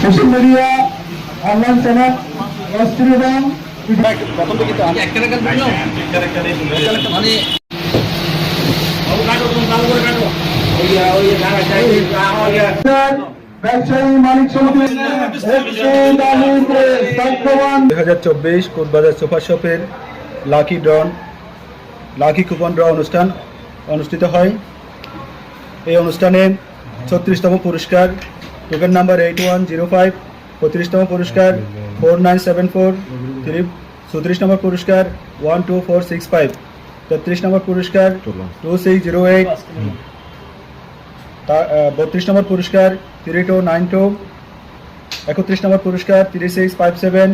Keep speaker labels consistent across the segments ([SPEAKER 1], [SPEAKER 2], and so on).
[SPEAKER 1] Social media online channel
[SPEAKER 2] দুই হাজার চব্বিশ কোটবাজার সুপার শপের লাকি ড্রন, লাকি কুপন ড্র অনুষ্ঠান অনুষ্ঠিত হয়। এই অনুষ্ঠানে ছত্রিশতম পুরস্কার token number eight one zero five পঁয়ত্রিশতম পুরস্কার four nine seven four three চৌত্রিশ নম্বর পুরস্কার one two four six five তেত্রিশ নম্বর পুরস্কার টু সিক্স জিরো এইট বত্রিশ নম্বর পুরস্কার থ্রি টু নাইন টু একত্রিশ নম্বর পুরস্কার থ্রি সিক্স ফাইভ সেভেন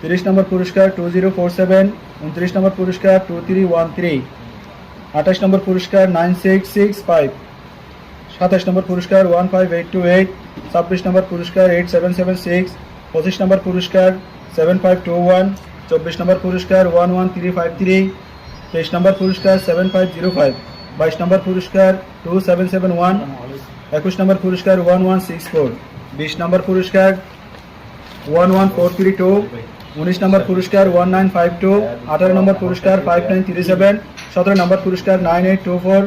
[SPEAKER 2] তিরিশ নম্বর পুরস্কার টু জিরো ফোর সেভেন উনত্রিশ নম্বর পুরস্কার টু থ্রি ওয়ান থ্রি আঠাশ নম্বর পুরস্কার নাইন সিক্স সিক্স ফাইভ সাতাশ নম্বর পুরস্কার one five eight two eight ছাব্বিশ নম্বর পুরস্কার এইট সেভেন সেভেন সিক্স পঁচিশ নম্বর পুরস্কার সেভেন ফাইভ টু ওয়ান চব্বিশ নম্বর পুরস্কার one one three five three তেইশ নম্বর পুরস্কার সেভেন ফাইভ জিরো ফাইভ বাইশ নম্বর পুরস্কার টু সেভেন সেভেন ওয়ান একুশ নম্বর পুরস্কার ওয়ান ওয়ান সিক্স ফোর বিশ নম্বর পুরস্কার one one four three two উনিশ নম্বর পুরস্কার ওয়ান নাইন ফাইভ টু আঠারো নম্বর পুরস্কার ফাইভ নাইন থ্রি সেভেন সতেরো নম্বর পুরস্কার নাইন এইট টু ফোর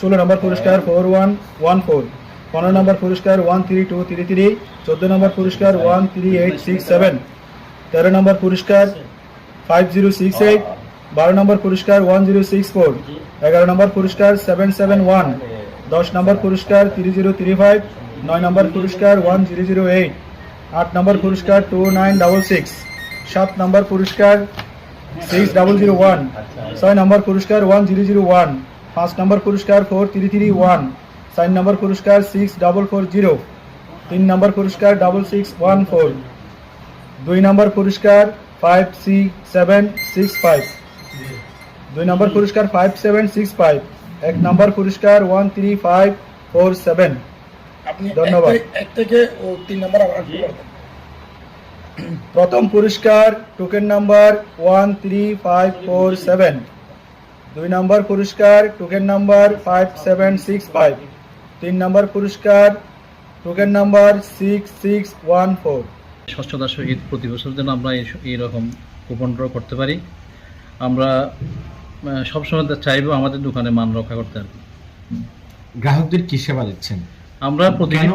[SPEAKER 2] ষোলো নম্বর পুরস্কার ফোর ওয়ান ওয়ান ফোর পনেরো নম্বর পুরস্কার one three two three three চোদ্দ নম্বর পুরস্কার one three eight six seven তেরো নম্বর পুরস্কার ফাইভ জিরো সিক্স এইট বারো নম্বর পুরস্কার ওয়ান জিরো সিক্স ফোর এগারো নম্বর পুরস্কার সেভেন সেভেন ওয়ান দশ নম্বর পুরস্কার থ্রি জিরো থ্রি ফাইভ নয় নম্বর পুরস্কার ওয়ান জিরো জিরো এইট আট নম্বর পুরস্কার টু নাইন ডাবল সিক্স সাত নম্বর পুরস্কার সিক্স ডাবল জিরো ওয়ান ছয় নম্বর পুরস্কার ওয়ান জিরো জিরো ওয়ান পাঁচ নম্বর পুরস্কার ফোর থ্রি থ্রি ওয়ান চার নম্বর পুরস্কার সিক্স ডাবল ফোর জিরো তিন নম্বর পুরস্কার ডাবল সিক্স ওয়ান ফোর দুই নম্বর পুরস্কার five six seven six five দুই নম্বর পুরস্কার ফাইভ সেভেন সিক্স ফাইভ এক নম্বর পুরস্কার one three five four seven. ধন্যবাদ। প্রথম পুরস্কার token number one three five four seven. দুই নম্বর পুরস্কার token number five seven six five তিন নম্বর পুরস্কার token number six six one four
[SPEAKER 3] স্বচ্ছতার সহিত প্রতি বছর যেন আমরা এই- এইরকম কুপন ড্র করতে পারি। আমরা সবসময় চাইব আমাদের দোকানে মান রক্ষা করতে আর
[SPEAKER 4] গ্রাহকদের কি সেবা দিচ্ছেন?
[SPEAKER 3] আমরা প্রতিটি?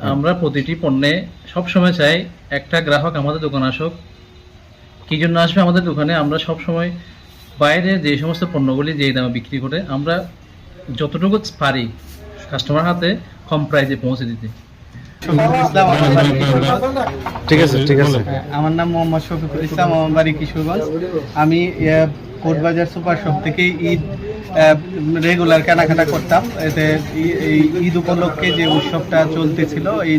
[SPEAKER 3] আমরা প্রতিটি পণ্যে সবসময় চাই একটা গ্রাহক আমাদের দোকানে আসুক। কি জন্য আসবে আমাদের দোকানে? আমরা সবসময় বাইরে যে সমস্ত পণ্যগুলি যে দামে বিক্রি করে আমরা যতটুকু পারি কাস্টমার হাতে কম প্রাইসে পৌঁছে দিতে।
[SPEAKER 4] ঠিক আছে ঠিক আছে।
[SPEAKER 5] আমার নাম মোহাম্মদ শফিকুল ইসলাম আমার বাড়ি কিশোরগঞ্জ। আমি আহ, কোটবাজার সুপার শপ থেকে ঈদ রেগুলার কেনাকাটা করতাম। এতে ঈদ উপলক্ষে যে উৎসবটা চলতেছিল এই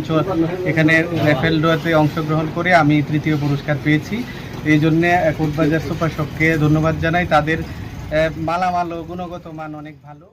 [SPEAKER 5] এখানে র্যাফেল ড্রতে অংশগ্রহণ করে আমি তৃতীয় পুরস্কার পেয়েছি। এই জন্যে কোটবাজার সুপার শপকে ধন্যবাদ জানাই। তাদের মালামাল গুণগত মান অনেক ভালো।